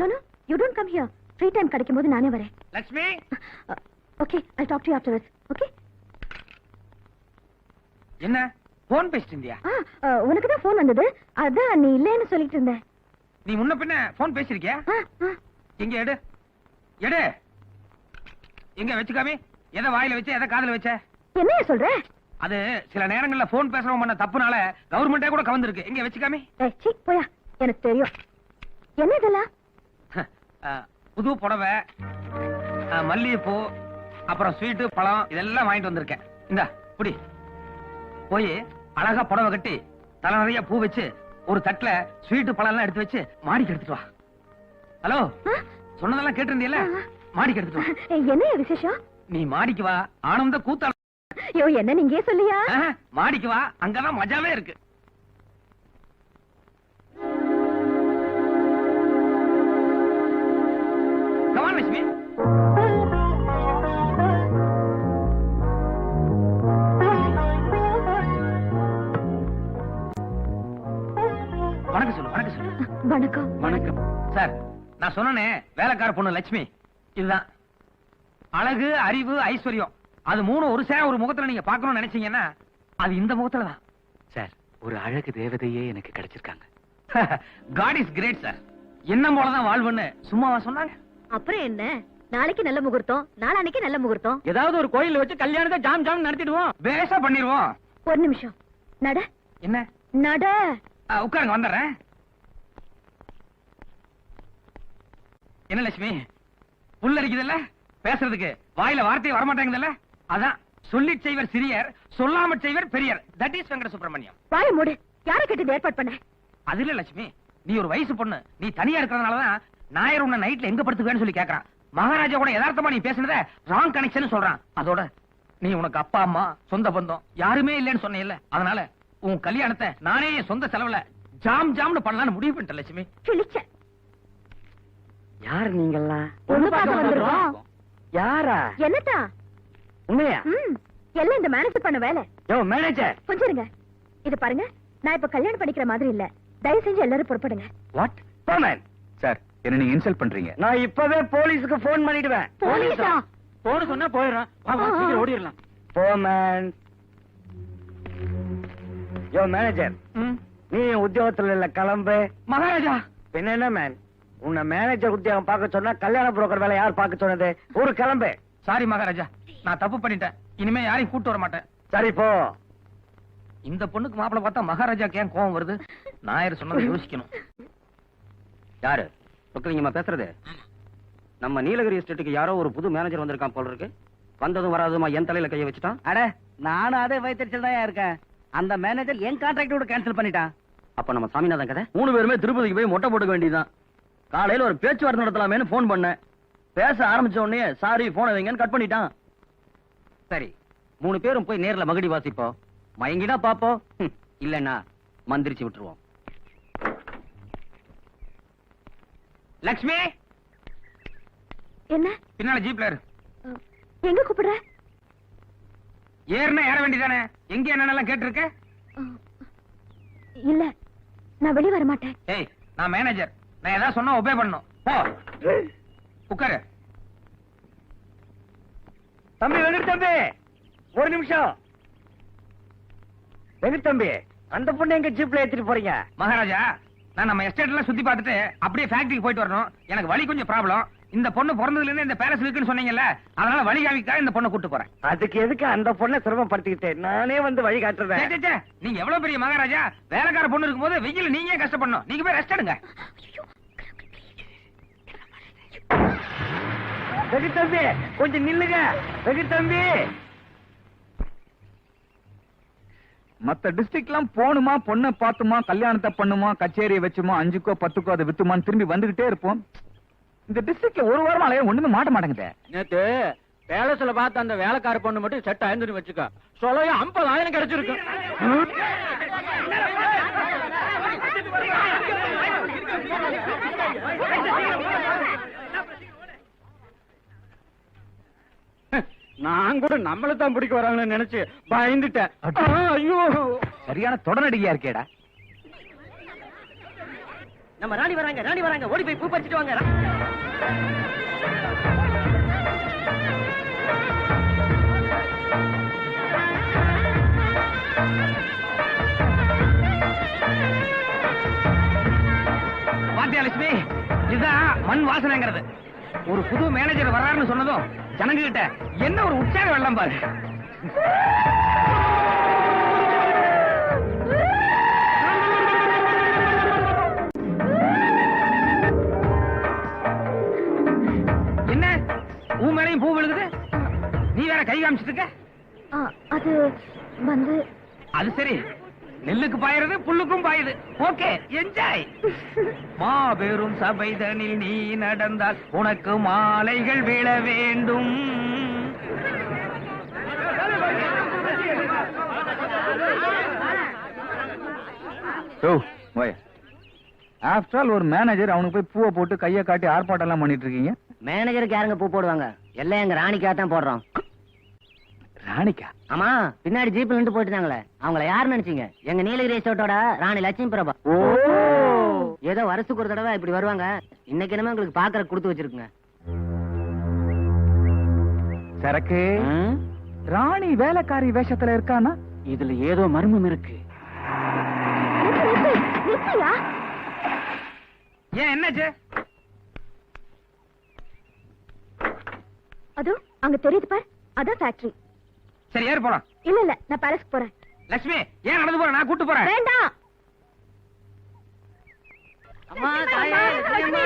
No no you don't come here free time கிடைக்கும் போது நானே வரேன். Lakshmi! Okay I talk to you afterwards okay என்ன? Phone பேசிட்டு இருந்தியா உனக்கு தான் ஃபோன் வந்தது? அதான் நீ இல்லைன்னு சொல்லிட்டு இருந்தேன். நீ முன்ன பின்ன போன் பேசிருக்கியா. எங்க எடு. எடு. எங்க வச்சுக்காமி? எதை வாயில வச்ச எதை காதுல வச்ச? என்னைய சொல்ற? அது சில நேரங்கள்ல போன் பேசுறவங்க பண்ண தப்புனால கவர்மெண்டே கூட கவர்ந்துருக்கு. எங்க வச்சுக்காமி. போயா. எனக்கு தெரியும். என்ன இதெல்லாம்? புது புடவை மல்லிகைப்பூ அப்புறம் ஸ்வீட்டு பழம் இதெல்லாம் வாங்கிட்டு வந்திருக்கேன். இந்தா புடி போய் அழகா புடவை கட்டி தலை நிறைய பூ வச்சு ஒரு தட்டுல ஸ்வீட்டு பழம் எல்லாம் எடுத்து வச்சு மாடிக்கு எடுத்துட்டு வா. ஹலோ? சொன்னதெல்லாம் கேட்டிருந்தியல்ல ஆ. மாடிக்கு எடுத்துட்டு வா. ஏய், என்னைய விசேஷம்? நீ மாடிக்கு வா ஆனந்த கூத்தால ஐயோ என்ன நீங்க சொல்லியா? மாடிக்கு வா அங்கதான் மஜாவே இருக்கு. On, லட்சுமி வணக்கம் சொல்லு வணக்கம் சொல்லு. வணக்கம். வணக்கம். சார் நான் சொன்னனே வேலைக்கார பொண்ணு லட்சுமி. இதுதான். அழகு அறிவு ஐஸ்வர்யம். அது மூணு ஒரு சேர ஒரு முகத்துல நீங்க பார்க்கணும்னு நினைச்சீங்கன்னா அது இந்த முகத்துல தான். சார் ஒரு அழகு தேவதையே எனக்கு கிடைச்சிருக்காங்க. God is great sir. என்ன போலதான் வாழ்வுன்னு சும்மாவா சொன்னாங்க? அப்புறம் என்ன? நாளைக்கு நல்ல முகூர்த்தம் நாளானைக்கு நல்ல முகூர்த்தம். ஏதாவது ஒரு கோயில்ல வச்சு கல்யாணத்தை ஜாம் ஜாம் நடத்திடுவோம். பேசா பண்ணிடுவோம். ஒரு நிமிஷம். நட. என்ன? நட. உட்காருங்க வந்துடுறேன். என்ன லட்சுமி? புல்லரிக்குதுல்ல? பேசுறதுக்கு வாயில வார்த்தை வரமாட்டேங்குதுல்ல? அதான் சொல்லிச் செய்வர் சிறியர் சொல்லாமற் செய்வர் பெரியர். தட் இஸ் வெங்கட சுப்பிரமணியம் வாய மூடு. யாரை கேட்டு ஏற்பாடு பண்ண? அது இல்ல லட்சுமி. நீ ஒரு வயசு பொண்ணு. நீ தனியா இருக்கிறதுனாலதான் நாயர் உன்னை நைட்ல எங்க படுத்துக்குவேன்னு சொல்லி கேக்குறான். மகாராஜா கூட யதார்த்தமா நீ பேசுனத ராங் கனெக்ஷன் சொல்றான். அதோட நீ உனக்கு அப்பா அம்மா சொந்த பந்தம் யாருமே இல்லைன்னு சொன்னேல்ல. அதனால உன் கல்யாணத்தை நானே என் சொந்த செலவுல ஜாம் ஜாம்னு பண்ணலாம்னு முடிவு பண்ணிட்டேன் லட்சுமி. கிழிச்ச யார் பார்க்க வந்திருக்கோம். யாரா? என்னத்தா? உண்மையா? எல்லாம் இந்த மேனேஜ் பண்ண வேலை. Yo manager! கொஞ்சம் இருங்க இது பாருங்க நான் இப்ப கல்யாணம் பண்ணிக்கிற மாதிரி இல்ல. தயவு செஞ்சு எல்லாரும் புறப்படுங்க. வாட் சார் என்ன நீங்க இன்சல்ட் பண்றீங்க? நான் இப்பவே போலீஸ்க்கு போன் பண்ணிடுவேன். போலீஸா? போன சொன்னா போயிடுறான். வா, வா, சீக்கிரம் ஓடிடலாம். போமேன் யோ மேனேஜர் நீ உத்தியோகத்துல இல்ல கிளம்பு. மகாராஜா! பின்ன என்ன மேன் உன்னை மேனேஜர் உத்தியோகம் பார்க்க சொன்னா கல்யாண புரோக்கர் வேலை யார் பார்க்க சொன்னது? ஒரு கிளம்பு. சாரி மகாராஜா. நான் தப்பு பண்ணிட்டேன். இனிமே யாரையும் கூட்டு வர மாட்டேன். சரி போ. இந்த பொண்ணுக்கு மாப்பிளை பார்த்தா மகாராஜாக்கு ஏன் கோவம் வருது? நாயர் சொன்னதை யோசிக்கணும். யாரு? சொக்கலிங்கம்மா பேசுறது. நம்ம நீலகிரி எஸ்டேட்டுக்கு யாரோ ஒரு புது மேனேஜர் வந்திருக்கான் போல இருக்கு. வந்ததும் வராதுமா என் தலையில கைய வச்சுட்டான். அட நானும் அதே வயிற்றுச்சல் தான் இருக்கேன். அந்த மேனேஜர் என் கான்ட்ராக்டோட கேன்சல் பண்ணிட்டான். அப்ப நம்ம சாமிநாதன் கதை? மூணு பேருமே திருப்பதிக்கு போய் மொட்டை போட்டுக்க வேண்டியதுதான். காலையில ஒரு பேச்சுவார்த்தை நடத்தலாமேன்னு போன் பண்ணேன். பேச ஆரம்பிச்ச உடனே சாரி போனை வைங்கன்னு கட் பண்ணிட்டான். சரி மூணு பேரும் போய் நேர்ல மகடி வாசிப்போம். மயங்கினா பாப்போம். இல்லன்னா மந்திரிச்சு விட்டுருவோம். லக்ஷ்மி! என்ன? பின்னால ஜீப்ல இரு. எங்க கூப்பிடுற? ஏறுனா ஏற வேண்டியதானே? எங்க என்னென்னலாம் கேட்டிருக்க? இல்ல நான் வெளிய வர மாட்டேன். ஏய் நான் மேனேஜர் நான் ஏதாவது சொன்னா ஒபே பண்ணணும். போ. உட்காரு. தம்பி வெங்கட் தம்பி. ஒரு நிமிஷம். வெங்கட் தம்பி அந்த பொண்ணு எங்க ஜீப்ல ஏத்திட்டு போறீங்க? மகாராஜா. நான் நம்ம எஸ்டேட் எல்லாம் சுத்தி பார்த்துட்டு அப்படியே ஃபேக்டரிக்கு போயிட்டு வரணும். எனக்கு வழி கொஞ்சம் ப்ராப்ளம் இந்த பொண்ணு பிறந்ததுல இருந்து இந்த பேலஸ் இருக்குன்னு சொன்னீங்கல்ல அதனால வழிகாவிக்கா இந்த பொண்ணை கூட்டு போறேன். அதுக்கு எதுக்கு அந்த பொண்ணை சிரமப்படுத்திக்கிட்டு? நானே வந்து வழி காட்டுறேன். நீங்க எவ்வளவு பெரிய மகாராஜா? வேலைக்கார பொண்ணு இருக்கும்போது வெயில் நீங்க கஷ்டப்படணும். நீங்க போய் ரெஸ்ட் எடுங்க. வெங்கட் தம்பி கொஞ்சம் நில்லுங்க. வெங்கட் தம்பி. மத்த டிஸ்ட்ரிக்ட்லாம் போணுமா பொண்ணை பார்த்துமா கல்யாணத்தை பண்ணுமா கச்சேரியை வச்சுமா அஞ்சுக்கோ பத்துக்கோ அதை வித்துமான்னு திரும்பி வந்துகிட்டே இருப்போம் இந்த டிஸ்ட்ரிக்ட்ல ஒரு வாரமா அலைய ஒண்ணுமே மாட்ட மாட்டேங்குதே நேத்து பேலஸ்ல பார்த்த அந்த வேலைக்கார பொண்ணு மட்டும் செட் ஆயிருந்துன்னு வச்சுக்க சொல்லையா ஐம்பதாயிரம் கிடைச்சிருக்கு நான் கூட நம்மள தான் பிடிக்க வராங்கன்னு நினைச்சு பயந்துட்டேன். ஐயோ. சரியான தொடநடிகையா இருக்கேடா. நம்ம ராணி வராங்க ராணி வராங்க ஓடி போய் பூ பறிச்சிட்டு வாங்க. பாத்தியா லட்சுமி? இதுதான் மண் வாசனைங்கிறது. ஒரு புது மேனேஜர் வர்றாருன்னு சொன்னதும் ஜனங்க கிட்ட என்ன ஒரு உற்சாக வெள்ளம் பாரு. என்ன? பூ மேலையும் பூ விழுகுது? நீ வேற கை காமிச்சிட்டு இருக்க? ஆ, அது வந்து அது சரி. நெல்லுக்கு பாயுறது புல்லுக்கும் பாயுது. ஓகே என்ஜாய் மாபெரும் சபைதனில் நீ நடந்தால் உனக்கு மாலைகள் விழ வேண்டும். ஆஃப்டர் ஆல் ஒரு மேனேஜர் அவனுக்கு போய் பூவை போட்டு கையை காட்டி ஆர்ப்பாட்டம் எல்லாம் பண்ணிட்டு இருக்கீங்க? மேனேஜருக்கு யாருங்க பூ போடுவாங்க? எல்லாம் எங்க ராணிக்கா தான் போடுறோம். ராணிக்கா? ஆமா பின்னாடி ஜீப்ல நின்று போயிட்டாங்களே அவங்கள யாரு நினைச்சீங்க? எங்க நீலகிரி ரிசோர்ட்டோட ராணி லட்சுமி பிரபா. ஓ! ஏதோ வருஷத்துக்கு ஒரு தடவை இப்படி வருவாங்க. இன்னைக்கு என்னமோ உங்களுக்கு பாக்குற கொடுத்து வச்சிருக்குங்க. சரக்கு. ராணி வேலைக்காரி வேஷத்துல இருக்கானா? இதுல ஏதோ மர்மம் இருக்கு. ஏன் என்னாச்சு? அதோ அங்க தெரியுது பார். அதான் ஃபேக்டரி சரி ஏறு போலாம். இல்ல இல்ல நான் பேலஸ்க்கு போறேன். லட்சுமி ஏன் நடந்து போற? நான் கூட்டு போறேன். வேண்டாம். அம்மா தாயே லட்சுமி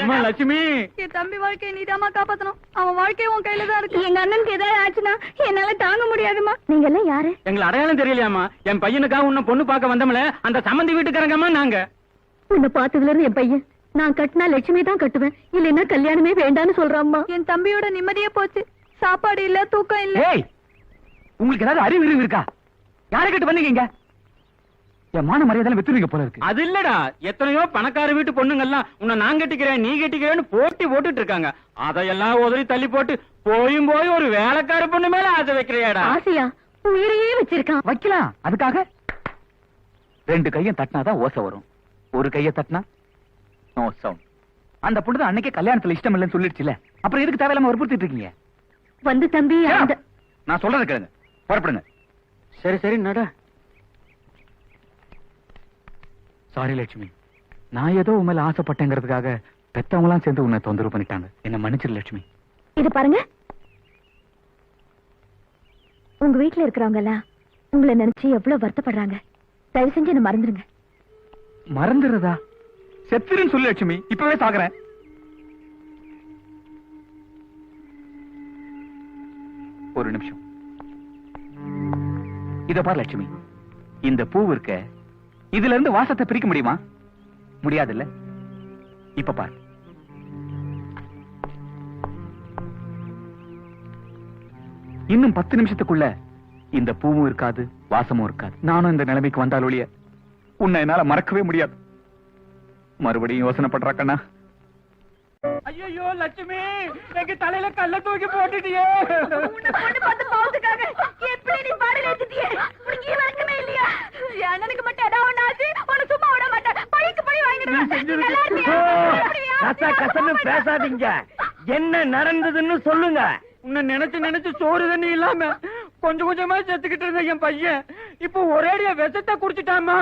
அம்மா. லட்சுமி என் தம்பி வாழ்க்கையை நீதாம்மா காப்பாத்தணும். அவன் வாழ்க்கை உன் கையில தான் இருக்கு. எங்க அண்ணனுக்கு ஏதாவது ஆச்சுன்னா என்னால தாங்க முடியாதுமா நீங்க எல்லாம் யாரு? எங்களை அடையாளம் தெரியலையாமா என் பையனுக்காக உன்னை பொண்ணு பார்க்க வந்தோம்ல அந்த சம்மந்தி வீட்டுக்காரங்கம்மா நாங்க. உன்னை பார்த்ததுல இருந்து என் பையன். நான் கட்டினா லட்சுமி தான் கட்டுவேன். இல்லைன்னா கல்யாணமே வேண்டான்னு சொல்றாம்மா என் தம்பியோட நிம்மதியே போச்சு. சாப்பாடு இல்ல தூக்கம் இல்ல. ஏய் உங்களுக்கு ஏதாவது அறிவு அறிவு இருக்கா? யாரை கிட்ட இங்க? என் மான மரியாதை வித்துருவீங்க போல இருக்கு. அது இல்லடா. எத்தனையோ பணக்கார வீட்டு பொண்ணுங்கெல்லாம் உன்னை நான் கட்டிக்கிறேன் நீ கட்டிக்கிறேன்னு போட்டி போட்டுட்டு இருக்காங்க. அதையெல்லாம் உதறி தள்ளி போட்டு போயும் போய் ஒரு வேலைக்கார பொண்ணு மேல ஆசை வைக்கிறியாடா? ஆசையா? உயிரையே வச்சிருக்கான். வைக்கலாம். அதுக்காக? ரெண்டு கையும் தட்டினாதான் ஓசை வரும். ஒரு கைய தட்டினா நோ சவுண்ட் அந்த பொண்ணு தான் அன்னைக்கே கல்யாணத்துல இஷ்டம் இல்லைன்னு சொல்லிடுச்சுல. அப்புறம் எதுக்கு தேவையில்லாம வற்புறுத்திட்டு இருக்கீங்க? வந்து தம்பி அந்த நான் சொல்றத கேளுங்க. புறப்படுங்க. சரி சரி நட. சாரி லட்சுமி. நான் ஏதோ உன் மேல ஆசைப்பட்டேங்கிறதுக்காக பெத்தவங்களாம் சேர்ந்து உன்னை தொந்தரவு பண்ணிட்டாங்க. என்ன மன்னிச்சிரு லட்சுமி. இது பாருங்க. உங்க வீட்டுல இருக்கிறவங்க எல்லாம் உங்களை நினைச்சு எவ்வளவு வருத்தப்படுறாங்க. தயவு செஞ்சு என்ன மறந்துருங்க. மறந்துடுறதா? செத்துருன்னு சொல்லு லட்சுமி. இப்பவே சாகுறேன். ஒரு நிமிஷம். இத பார் லட்சுமி. இந்த பூ இருக்க இதுல இருந்து வாசத்தை பிரிக்க முடியுமா? முடியாதுல்ல? இப்ப பார். இன்னும் பத்து நிமிஷத்துக்குள்ள இந்த பூவும் இருக்காது வாசமும் இருக்காது. நானும் இந்த நிலைமைக்கு வந்தால் ஒழிய உன்னை என்னால மறக்கவே முடியாது. மறுபடியும் யோசனை பண்றா கண்ணா ஐயோ லட்சுமி எங்க தலையில கல்ல தூக்கி போட்டுட்டியே. கச கசன்னு பேசாதீங்க. என்ன நடந்ததுன்னு சொல்லுங்க. உன்னை நினைச்சு நினைச்சு சோறு தண்ணி இல்லாம கொஞ்சம் கொஞ்சமா செத்துக்கிட்டு இருந்த என் பையன் இப்போ ஒரேடியா விஷத்தை குடிச்சிட்டாமா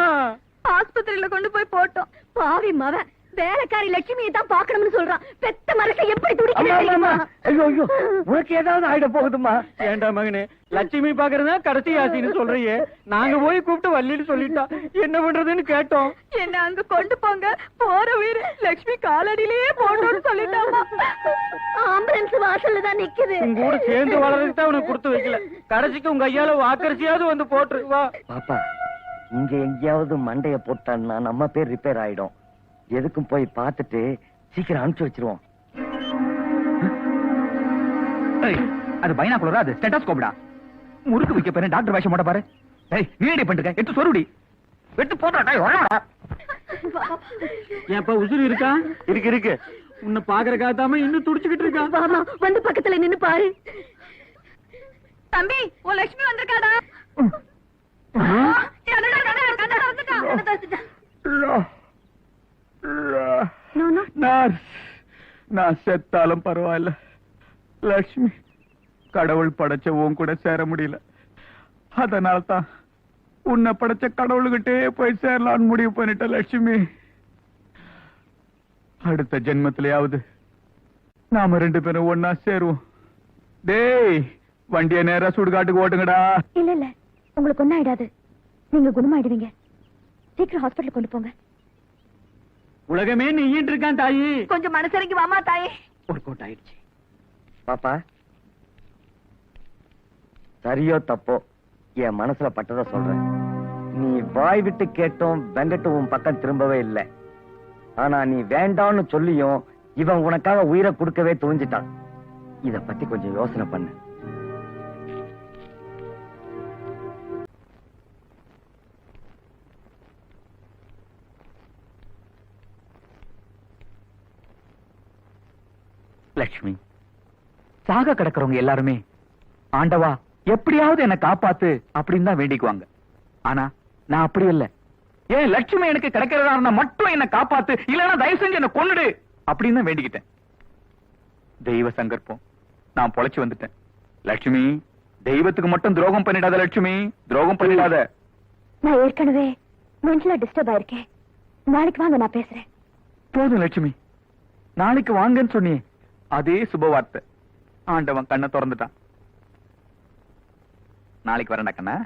ஆஸ்பத்திரியில கொண்டு போய் போட்டோம். பாவி மவன் வேலைக்காரி லட்சுமியை தான் பாக்கணும்னு சொல்றான். பெத்த மனசை எப்படி துடிக்கிறேன் தெரியுமா? ஐயோ ஐயோ உனக்கு ஏதாவது ஆயிட போகுதுமா ஏண்டா மகனே லட்சுமி பாக்குறதா கடைசி ஆசின்னு சொல்றியே. நாங்க போய் கூப்பிட்டு வள்ளின்னு சொல்லிட்டா. என்ன பண்றதுன்னு கேட்டோம். என்ன அங்க கொண்டு போங்க. போற உயிர் லட்சுமி காலடியிலேயே போட்டோம்னு சொல்லிட்டாமா ஆம்புலன்ஸ் வாசல்ல தான் நிக்குது. உங்க கூட சேர்ந்து வளர்றதுக்கு தான் உனக்கு கொடுத்து வைக்கல. கடைசிக்கு உங்க ஐயால வாக்கரிசியாவது வந்து போட்டுரு வா. பாப்பா இங்க எங்கேயாவது மண்டைய போட்டான்னா நம்ம பேர் ரிப்பேர் ஆயிடும். எதுக்கும் போய் பார்த்துட்டு சீக்கிரம் அனுப்பிச்சு வச்சிருவோம். அது பைனாக்குலரா அது ஸ்டெட்டாஸ்கோப்டா முறுக்கு வைக்க போறேன் டாக்டர் வேஷம் போட பாரு. ஏய் நீ ரெடி பண்ணிருக்க எடுத்து சொருடி எடுத்து போட்டா வரடா. ஏன்ப்பா உசுறு இருக்கா? இருக்கு இருக்கு. உன்னை பாக்குறக்காத்தாம இன்னும் துடிச்சுக்கிட்டு இருக்கா? வாமா வந்து பக்கத்துல நின்னு பாரு. தம்பி உன் லட்சுமி வந்திருக்காடா? நான் செத்தாலும் பரவாயில்ல. லட்சுமி கடவுள் படைச்ச உன் கூட சேர முடியல. அதனால தான் உன்னை படைச்ச கடவுள்கிட்டே போய் சேரலாம்னு முடிவு பண்ணிட்ட லட்சுமி அடுத்த ஜென்மத்திலேயாவது நாம ரெண்டு பேரும் ஒன்னா சேருவோம். டேய் வண்டிய நேரா சுடுகாட்டுக்கு ஓட்டுங்கடா. இல்ல இல்ல. உங்களுக்கு ஒண்ணும் ஆயிடாது நீங்க குணமாயிடுவீங்க. சீக்கிரம் ஹாஸ்பிடல் கொண்டு போங்க. உலகமே நீங்கிட்டு இருக்கான் தாயி. கொஞ்சம் மனசரிக்கு வாமா தாயே. ஒரு கோட் ஆயிடுச்சு. பாப்பா சரியோ தப்போ என் மனசுல பட்டதை சொல்றேன். நீ வாய் விட்டு கேட்டும் வெங்கட்டு உன் பக்கம் திரும்பவே இல்லை. ஆனா நீ வேண்டாம்னு சொல்லியும் இவன் உனக்காக உயிரை கொடுக்கவே துணிஞ்சிட்டான். இத பத்தி கொஞ்சம் யோசனை பண்ணு. லட்சுமி சாக கிடக்கிறவங்க எல்லாருமே ஆண்டவா எப்படியாவது என்ன காப்பாத்து அப்படின்னு தான் வேண்டிக்குவாங்க. ஆனா நான் அப்படி இல்ல. ஏன் லட்சுமி எனக்கு கிடைக்கிறதா மட்டும் என்ன காப்பாத்து இல்லைன்னா தயவு செஞ்சு என்ன கொன்னுடு அப்படின்னு தான் வேண்டிக்கிட்டேன். தெய்வ சங்கற்பம். நான் பொழைச்சு வந்துட்டேன். லட்சுமி தெய்வத்துக்கு மட்டும் துரோகம் பண்ணிடாத லட்சுமி துரோகம் பண்ணிடாத. நான் ஏற்கனவே மென்டலா டிஸ்டர்ப் ஆயிருக்கேன். நாளைக்கு வாங்க நான் பேசுறேன். போதும் லட்சுமி நாளைக்கு வாங்கன்னு சொன்னியே. அதே சுபவார்த்தை. ஆண்டவன் கண்ணை திறந்துட்டான். நாளைக்கு வரண்டா கண்ணா.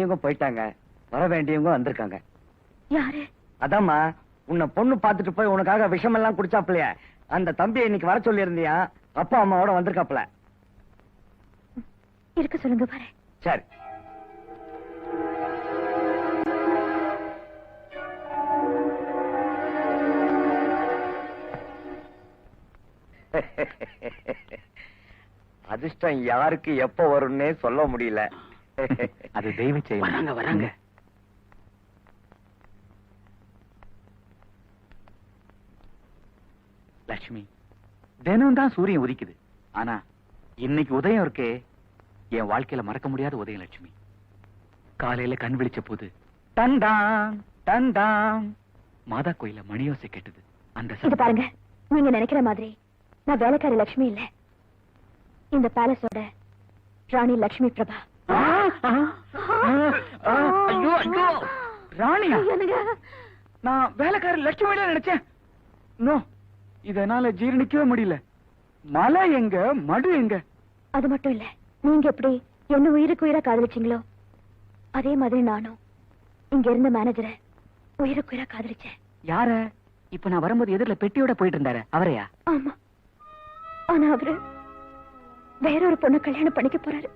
வேண்டியவங்க போயிட்டாங்க. வர வேண்டியவங்க வந்திருக்காங்க. யாரு? அதாம்மா உன்னை பொண்ணு பார்த்துட்டு போய் உனக்காக விஷமெல்லாம் குடிச்சாப்லைய அந்த தம்பியை இன்னைக்கு வர சொல்லி இருந்தியா அப்பா அம்மாவோட வந்திருக்காப்ல இருக்க சொல்லுங்க பாரு. சரி. அதிர்ஷ்டம் யாருக்கு எப்ப வரும்னே சொல்ல முடியல. அது தெய்வ செயல். வராங்க வராங்க. லட்சுமி தினம் தான் சூரியன் உதிக்குது. ஆனா இன்னைக்கு உதயம் இருக்கே என் வாழ்க்கையில மறக்க முடியாத உதயம் லட்சுமி. காலையில கண் விழிச்ச போது டண்டாங் டண்டாங் மாதா கோயில மணியோசை கேட்டது. அந்த. பாருங்க நீங்க நினைக்கிற மாதிரி நான் வேலைக்காரி லட்சுமி இல்ல. இந்த பேலஸோட ராணி லட்சுமி பிரபா. ஐயோ ஐயோ. ராணியா? நான் வேலைக்காரி லட்சுமியில நினைச்சேன். நோ இதனால ஜீரணிக்கவே முடியல. மலை எங்க மடு எங்க? அது மட்டும் இல்ல நீங்க எப்படி என்ன உயிருக்கு உயிரா காதலிச்சீங்களோ அதே மாதிரி நானும் இங்க இருந்த மேனேஜரை உயிருக்கு உயிரா காதலிச்சேன். யார? இப்ப நான் வரும்போது எதிரில பெட்டியோட போயிட்டு இருந்தாரு. அவரையா? ஆமா. ஆனா அவரு வேற ஒரு பொண்ணை கல்யாணம் பண்ணிக்க போறாரு.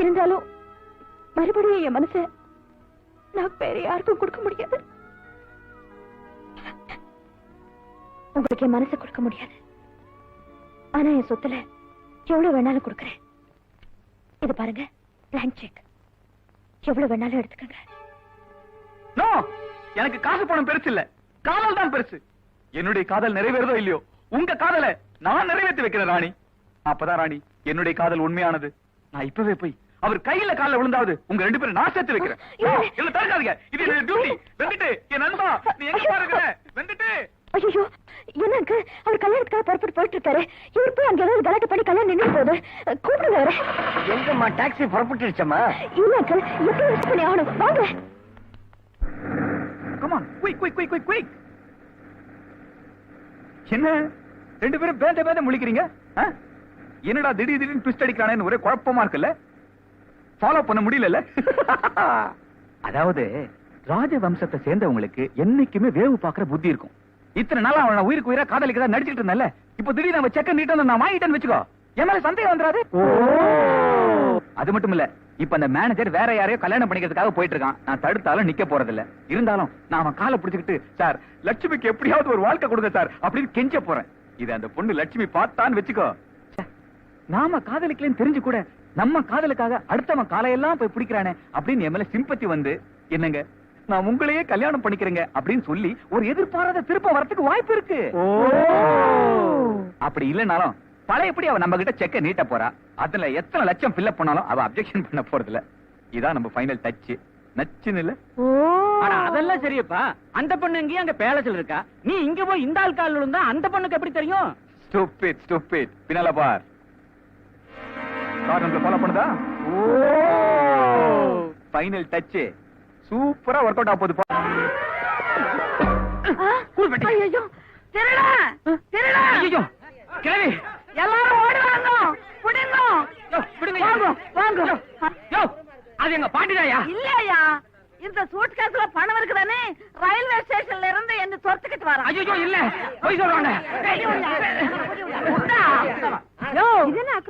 இருந்தாலும் மறுபடியும் என் மனச நான் வேற யாருக்கும் கொடுக்க முடியாது. உங்களுக்கு என் மனசை கொடுக்க முடியாது. ஆனா என் சொத்துல எவ்வளவு வேணாலும் கொடுக்கறேன். இது பாருங்க பிளாங்க் செக் எவ்வளவு வேணாலும் எடுத்துக்கங்க. நோ எனக்கு காசு பணம் பெருசு இல்ல. காதல் தான் பெருசு. என்னுடைய காதல் நிறைவேறதோ இல்லையோ? உங்க காதலை நான் நிறைவேற்றி வைக்கிறேன் ராணி. அப்பதான் ராணி என்னுடைய காதல் உண்மையானது. நான் இப்பவே போய் அவர் கையில கால்ல விழுந்தாவது உங்க ரெண்டு பேரும் நான் சேர்த்து வைக்கிறேன். இல்ல. தடுக்காதீங்க. இது என்னுடைய டியூட்டி வெந்துட்டு என் நண்பா நீ எங்க பாருங்க வெந்துட்டு ஐயோ என்னக்கு அவர் கல்யாணத்துக்காக புறப்பட்டு போயிட்டு இருக்காரு இவர் போய் அங்க ஏதாவது கலாட்டு பண்ணி கல்யாணம் நின்று போகுது. கூப்பிடுங்க அவரை. எங்கம்மா டாக்ஸி புறப்பட்டுருச்சம்மா? இல்ல அங்கிள் எப்படி ரிஸ்க் பண்ணி ஆகணும்? வாங்க. Come on quick quick quick quick quick என்ன? ரெண்டு பேரும் பேந்த பேந்த முழிக்கிறீங்க? என்னடா திடீர் திடீர்னு ட்விஸ்ட் அடிக்கிறானேன்னு ஒரே குழப்பமா இருக்குல்ல? ஃபாலோ பண்ண முடியல அதாவது ராஜ வம்சத்தை சேர்ந்தவங்களுக்கு என்னைக்குமே வேவு பாக்குற புத்தி இருக்கும். இத்தனை நாளா அவன உயிருக்கு உயிரா காதலிக்கதா நடிச்சிட்டு இருந்தேன்ல. இப்போ திடீர்னு அவன் செக்க நீட்டு வந்து நான் வாங்கிட்டேன்னு வச்சுக்கோ. என் மேல சந்தேகம் வந்துடாது? அது மட்டும் இல்ல இப்ப அந்த மேனேஜர் வேற யாரையோ கல்யாணம் பண்ணிக்கிறதுக்காக போயிட்டு இருக்கான். நான் தடுத்தாலும் நிக்க போறதில்ல. இருந்தாலும் நான் அவன் காலை பிடிச்சுக்கிட்டு சார் லட்சுமிக்கு எப்படியாவது ஒரு வாழ்க்கை கொடுங்க சார் அப்படின்னு கெஞ்ச போறேன். இது அந்த பொண்ணு லட்சுமி பார்த்தான்னு வச்சுக்கோ. ச்சே, நாம காதலிக்கலன்னு தெரிஞ்சு கூட நம்ம காதலுக்காக அடுத்தவன் காலையெல்லாம் போய் பிடிக்கிறானே அப்படின்னு என் மேல சிம்பத்தி வந்து என்னங்க நான் உங்களையே கல்யாணம் பண்ணிக்கிறேங்க அப்படின்னு சொல்லி ஒரு எதிர்பாராத திருப்பம் வரதுக்கு வாய்ப்பு இருக்கு. அப்படி இல்லைனாலும் பழையபடி அவ நம்ம கிட்ட செக்க நீட்ட போறா. அதுல எத்தனை லட்சம் ஃபில்அப் பண்ணாலும் அவ அப்செக்ஷன் பண்ண போறது இல்ல இதான் நம்ம ஃபைனல் டச் நச்சுன்னு இல்ல? அதெல்லாம் சரியப்பா. அந்த பொண்ணு எங்கேயும் அங்க பேலஸ்ல இருக்கா. நீ இங்க போய் இந்த ஆள் கால் விழுந்தா அந்த பொண்ணுக்கு எப்படி தெரியும்? ஸ்டூபிட் ஸ்டூபிட் பின்னால பார். கார் நம்மள ஃபாலோ பண்ணுதா ஃபைனல் டச் சூப்பரா ஒர்க் அவுட் ஆக போகுது பா. ஐயோ திருடா! திருடா! ஐயோ கிழவி. எல்லாரும் ஓடுவாங்க புடிங்க. யோ, விடுங்க. வாங்க வாங்க. யோ, அது எங்க பாண்டிதாயா? இல்லையா? இந்த சூட் கேஸ்ல பணம் இருக்குதானே? ரயில்வே ஸ்டேஷன்ல இருந்து என்ன துரத்துக்கிட்டு வரான். ஐயோ இல்ல. போய் சொல்றாங்க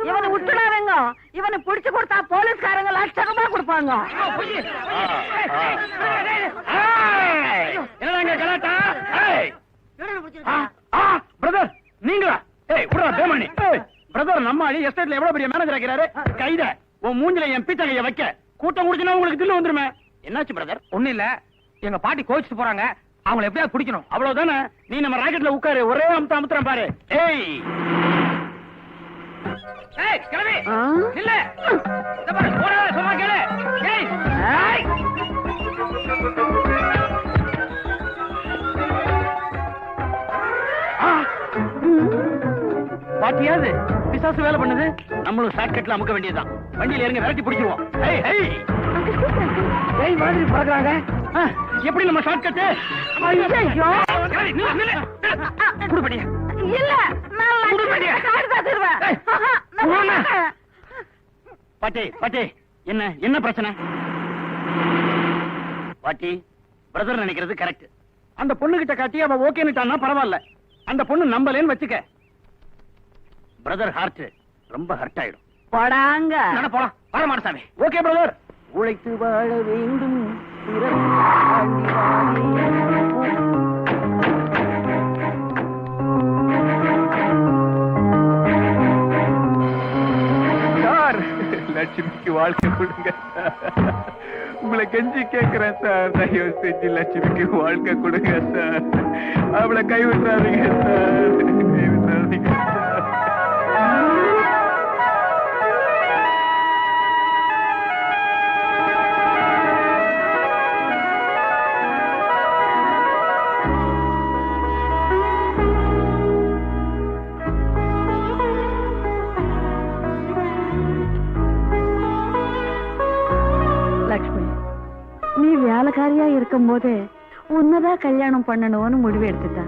இவனை விட்டுடாதீங்க. இவனை புடிச்சு கொடுத்தா போலீஸ்காரங்க லட்சம் கொடுப்பாங்க. என்னதாங்க கலாட்டா? பிரதர் நீங்களா? ஏய் விடுறா பேமணி பிரதர் நம்ம ஆளு எஸ்டேட்ல எவ்வளவு பெரிய மேனேஜர் ஆகிறாரு கைத. உன் மூஞ்சில என் பிச்சைய வைக்க. கூட்டம் குடிச்சுனா உங்களுக்கு தில்லு வந்துருமே. என்னாச்சு பிரதர் ஒண்ணு இல்ல எங்க பாட்டி கோச்சிட்டு போறாங்க. அவங்கள எப்படியாவது பிடிக்கணும். அவ்வளவுதானே? நீ நம்ம ராக்கெட்ல உட்காரு. ஒரே அமுத்த அமுத்துறேன் பாரு. ஏய்! ஏய் கிளம்பி இல்ல! இந்த பாரு சும்மா கேளு. ஏய்! ஏய்! பாட்டியாது பிசாசு வேலை பண்ணுது. நம்மளும் ஷார்ட்கட்ல அமுக்க வேண்டியதுதான். வண்டியில இறங்க விரட்டி பிடிச்சிருவோம். ஏய் மாதிரி பறக்குறாங்க எப்படி நம்ம ஷார்ட்கட் ஐயையோ. குடுப்படியா இல்ல நான் குடு வண்டியை. காடு தான் தருவேன் ஏய், ஆஹா, நான் போண்ணா. மாட்டேன். பாட்டி பாட்டி என்ன என்ன பிரச்சனை? பாட்டி பிரதர் நினைக்கிறது கரெக்ட் அந்த பொண்ணு கிட்ட காட்டி அவ ஓகேன்னுட்டான்னா பரவாயில்ல. அந்த பொண்ணு நம்பலேன்னு வச்சுக்க. பிரதர் ஹார்ட் ரொம்ப ஹர்ட் ஆயிடும். போடாங்க. போலாம்? வர மாடசாமி. ஓகே பிரதர் உழைத்து வாழ வேண்டும். சார் லட்சுமிக்கு வாழ்க்கை கொடுங்க. உங்களை கெஞ்சி கேக்குறேன் சார். தயவு செஞ்சு லட்சுமிக்கு வாழ்க்கை கொடுங்க சார். அவளை கைவிட்டுறாதீங்க சார். கைவிட்டுறாதீங்க. இருக்கும் போதே உன்னதான் கல்யாணம் பண்ணணும்னு முடிவு எடுத்துட்டா.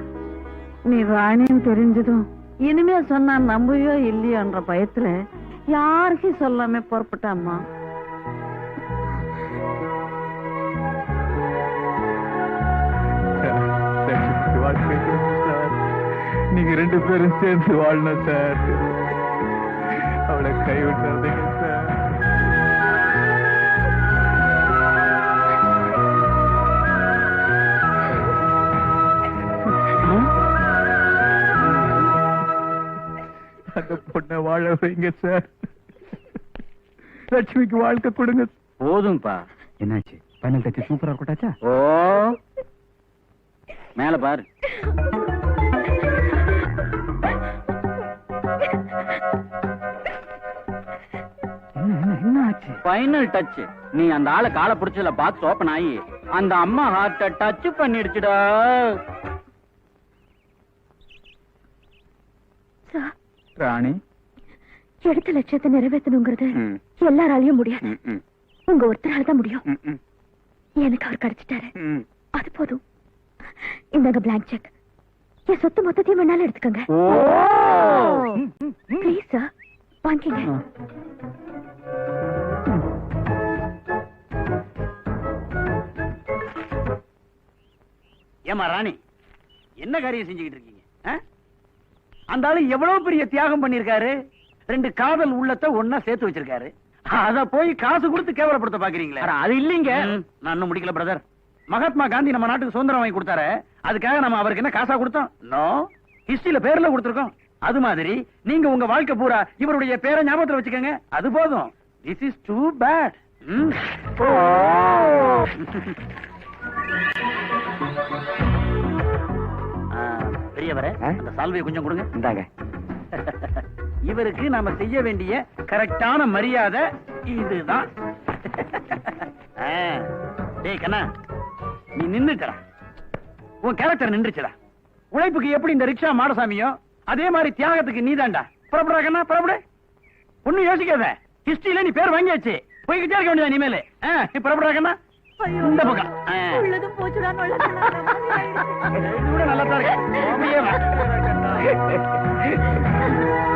நீ ராணின்னு தெரிஞ்சதும் இனிமே சொன்னா நம்புவியோ இல்லையோன்ற பயத்துல யாருக்கும் சொல்லாம புறப்பட்டாம்மா நீங்க ரெண்டு பேரும் சேர்ந்து வாழணும் சார். அவளை கைவிட்டு அந்த பொண்ணை வாழ வைங்க சார். லட்சுமிக்கு வாழ்க்கை கொடுங்க. போதும்பா. என்னாச்சு? பைனல் டச் சூப்பரா இருக்கட்டாச்சா ஓ. மேல பாரு. ஃபைனல் டச் நீ அந்த ஆளை காலை பிடிச்சதுல பாக்ஸ் ஓபன் ஆகி அந்த அம்மா ஹார்ட்ட டச் பண்ணிடுச்சுடா சார், ராணி. எடுத்த லட்சியத்தை நிறைவேற்றணுங்கிறது எல்லாராலையும் முடியாது. உங்க ஒருத்தரால தான் முடியும் எனக்கு அவர் கிடைச்சிட்டாரு. அது போதும். இந்தாங்க பிளாங்க் செக் என் சொத்து மொத்தத்தையும் வேணாலும் எடுத்துக்கோங்க. ப்ளீஸ் சார் வாங்கிங்க ஏமா ராணி என்ன காரியம் செஞ்சுக்கிட்டு இருக்கீங்க? அந்த ஆளு எவ்வளவு பெரிய தியாகம் பண்ணிருக்காரு? ரெண்டு காதல் உள்ளத்தை ஒன்னா சேர்த்து வச்சிருக்காரு. அத போய் காசு கொடுத்து கேவலப்படுத்த பாக்குறீங்களே. அது இல்லீங்க. நான் இன்னும் முடிக்கல பிரதர் மகாத்மா காந்தி நம்ம நாட்டுக்கு சுதந்திரம் வாங்கி கொடுத்தாரு. அதுக்காக நம்ம அவருக்கு என்ன காசா கொடுத்தோம்? நோ. ஹிஸ்டரியில பேர்ல கொடுத்திருக்கோம். அது மாதிரி நீங்க உங்க வாழ்க்கை பூரா இவருடைய பேரை ஞாபகத்துல வச்சுக்கோங்க. அது போதும். திஸ் இஸ் டூ பேட் ஆ? அந்த சால்வையை கொஞ்சம் கொடுங்க. இந்தாங்க. இவருக்கு நாம செய்ய வேண்டிய கரெக்டான மரியாதை இதுதான். ஆ. டேய் கண்ணா நீ நின்னுட்டடா உன் கேரக்டர் நின்றுச்சுடா. உழைப்புக்கு எப்படி இந்த ரிக்ஷா மாடசாமியோ அதே மாதிரி தியாகத்துக்கு நீதான்டா புறப்படுறா கண்ணா புறப்படு. ஒண்ணும் யோசிக்காத. ஹிஸ்டரியில நீ பேர் வாங்கியாச்சு. போய்கிட்டே இருக்க வேண்டியதா இனிமேல். புறப்படுறா கண்ணா. இந்த பக்கம். உள்ளதும் போச்சுடா இருக்கு.